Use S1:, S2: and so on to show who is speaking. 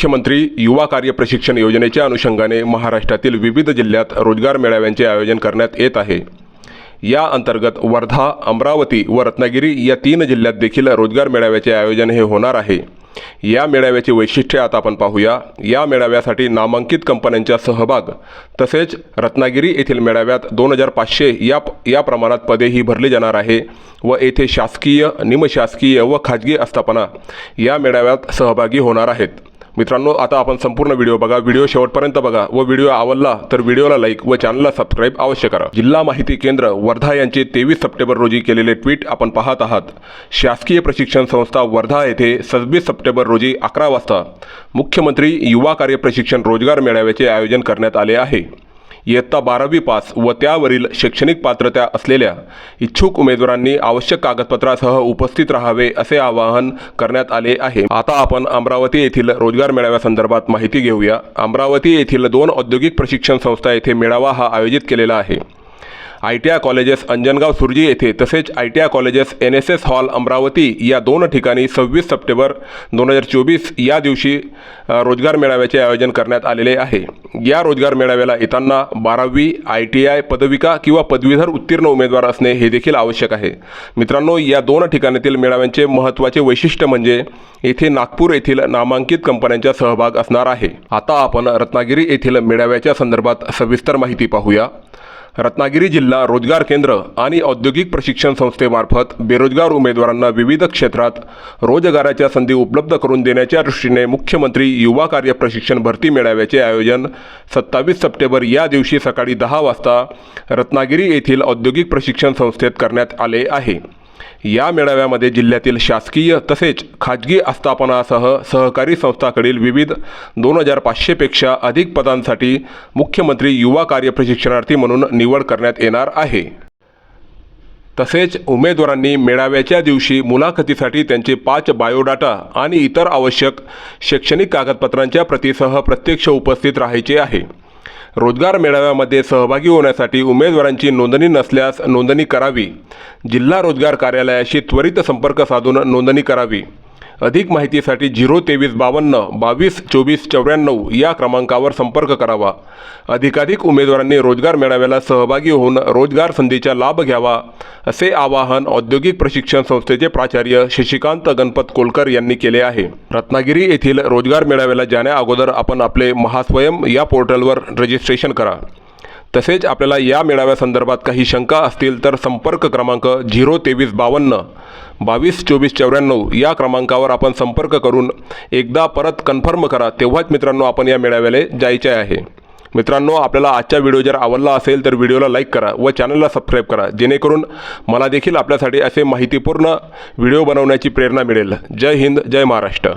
S1: मुख्यमंत्री युवा कार्य प्रशिक्षण योजनेच्या अनुषंगाने महाराष्ट्रातील विविध जिल्ह्यात रोजगार मेळाव्यांचे आयोजन करण्यात येत आहे. या अंतर्गत वर्धा अमरावती व रत्नागिरी या तीन जिल्ह्यात देखील रोजगार मेळाव्याचे आयोजन हे होणार आहे. या मेळाव्याचे वैशिष्ट्य आता आपण पाहूया. या मेळाव्यासाठी नामांकित कंपन्यांचा सहभाग तसेच रत्नागिरी येथील मेळाव्यात दोन हजार पाचशे या या प्रमाणात पदे ही भरली जाणार आहे व येथे शासकीय निमशासकीय व खाजगी आस्थापना या मेळाव्यात सहभागी होणार आहेत. मित्रांनो आता आपण संपूर्ण व्हिडिओ बघा. व्हिडिओ शेवटपर्यंत बघा व व्हिडिओ आवडला तर व्हिडिओला लाईक व चॅनलला सबस्क्राईब अवश्य करा. जिल्हा माहिती केंद्र वर्धा यांचे तेवीस सप्टेंबर रोजी केलेले ट्विट आपण पाहत आहात. शासकीय प्रशिक्षण संस्था वर्धा येथे सव्वीस सप्टेंबर रोजी अकरा वाजता मुख्यमंत्री युवा कार्य प्रशिक्षण रोजगार मेळाव्याचे आयोजन करण्यात आले आहे. इयत्ता बारावी पास व त्यावरील शैक्षणिक पात्रता असलेल्या इच्छुक उमेदवारांनी आवश्यक कागदपत्रासह उपस्थित राहावे असे आवाहन करण्यात आले आहे. आता आपण अमरावती येथील रोजगार मेळाव्यासंदर्भात माहिती घेऊया. अमरावती येथील दोन औद्योगिक प्रशिक्षण संस्था येथे मेळावा हा आयोजित केलेला आहे. I T I colleges Anjangaon Surji येथे तसेच I T I colleges N S S hall Amravati या दोन ठिकाणी सव्वीस सप्टेंबर दोन हजार चोवीस या दिवशी रोजगार मेळाव्याचे आयोजन करण्यात आलेले आहे. या रोजगार मेळाव्याला येताना बारावी आय टी आय पदविका किंवा पदवीधर उत्तीर्ण उमेदवार असणे हे देखील आवश्यक आहे. मित्रांनो या दोन ठिकाणातील मेळाव्यांचे महत्त्वाचे वैशिष्ट्य म्हणजे येथे नागपूर येथील नामांकित कंपन्यांचा सहभाग असणार आहे. आता आपण रत्नागिरी येथील मेळाव्याच्या संदर्भात सविस्तर माहिती पाहूया. रत्नागिरी जिल्हा रोजगार केंद्र आणि औद्योगिक प्रशिक्षण संस्थेमार्फत बेरोजगार उमेदवारांना विविध क्षेत्रात रोजगाराच्या संधी उपलब्ध करून देण्याच्या दृष्टीने मुख्यमंत्री युवा कार्य प्रशिक्षण भरती मेळाव्याचे आयोजन सत्तावीस सप्टेंबर या दिवशी सकाळी दहा वाजता रत्नागिरी येथील औद्योगिक प्रशिक्षण संस्थेत करण्यात आले आहे. या मेळाव्यामध्ये जिल्ह्यातील शासकीय तसेच खाजगी आस्थापनासह सहकारी संस्थाकडील विविध दोन हजार पाचशेपेक्षा अधिक पदांसाठी मुख्यमंत्री युवा कार्य प्रशिक्षणार्थी म्हणून निवड करण्यात येणार आहे. तसेच उमेदवारांनी मेळाव्याच्या दिवशी मुलाखतीसाठी त्यांचे पाच बायोडाटा आणि इतर आवश्यक शैक्षणिक कागदपत्रांच्या प्रतीसह प्रत्यक्ष उपस्थित राहायचे आहे. रोजगार मेळाव्यामध्ये सहभागी होण्यासाठी उमेदवारांची नोंदणी नसल्यास नोंदणी करावी. जिल्हा रोजगार कार्यालयाशी त्वरित संपर्क साधून नोंदणी करावी. अधिक माहितीसाठी झिरो तेवीस बावन्न बावीस चोवीस चौऱ्याण्णव या क्रमांकावर संपर्क करावा. अधिकाधिक उमेदवारांनी रोजगार मेळाव्याला सहभागी होऊन रोजगार संधीचा लाभ घ्यावा असे आवाहन औद्योगिक प्रशिक्षण संस्थेचे प्राचार्य शशिकांत गणपत कोलकर यांनी केले आहे. रत्नागिरी येथील रोजगार मेळाव्याला जाण्या अगोदर आपण आपले महास्वयं या पोर्टलवर रजिस्ट्रेशन करा. तसेच आपल्याला या मेळाव्यासंदर्भात काही शंका असतील तर संपर्क क्रमांक झिरो तेवीस बावन्न बावीस चोवीस चौऱ्याण्णव या क्रमांकावर आपण संपर्क करून एकदा परत कन्फर्म करा. तेव्हाच मित्रांनो आपण या मेळाव्याला जायचे आहे. मित्रांनो आपल्याला आजचा व्हिडिओ जर आवडला असेल तर व्हिडिओला लाईक करा व चॅनलला सबस्क्राईब करा जेणेकरून मला देखील आपल्यासाठी असे माहितीपूर्ण व्हिडिओ बनवण्याची प्रेरणा मिळेल. जय हिंद जय महाराष्ट्र.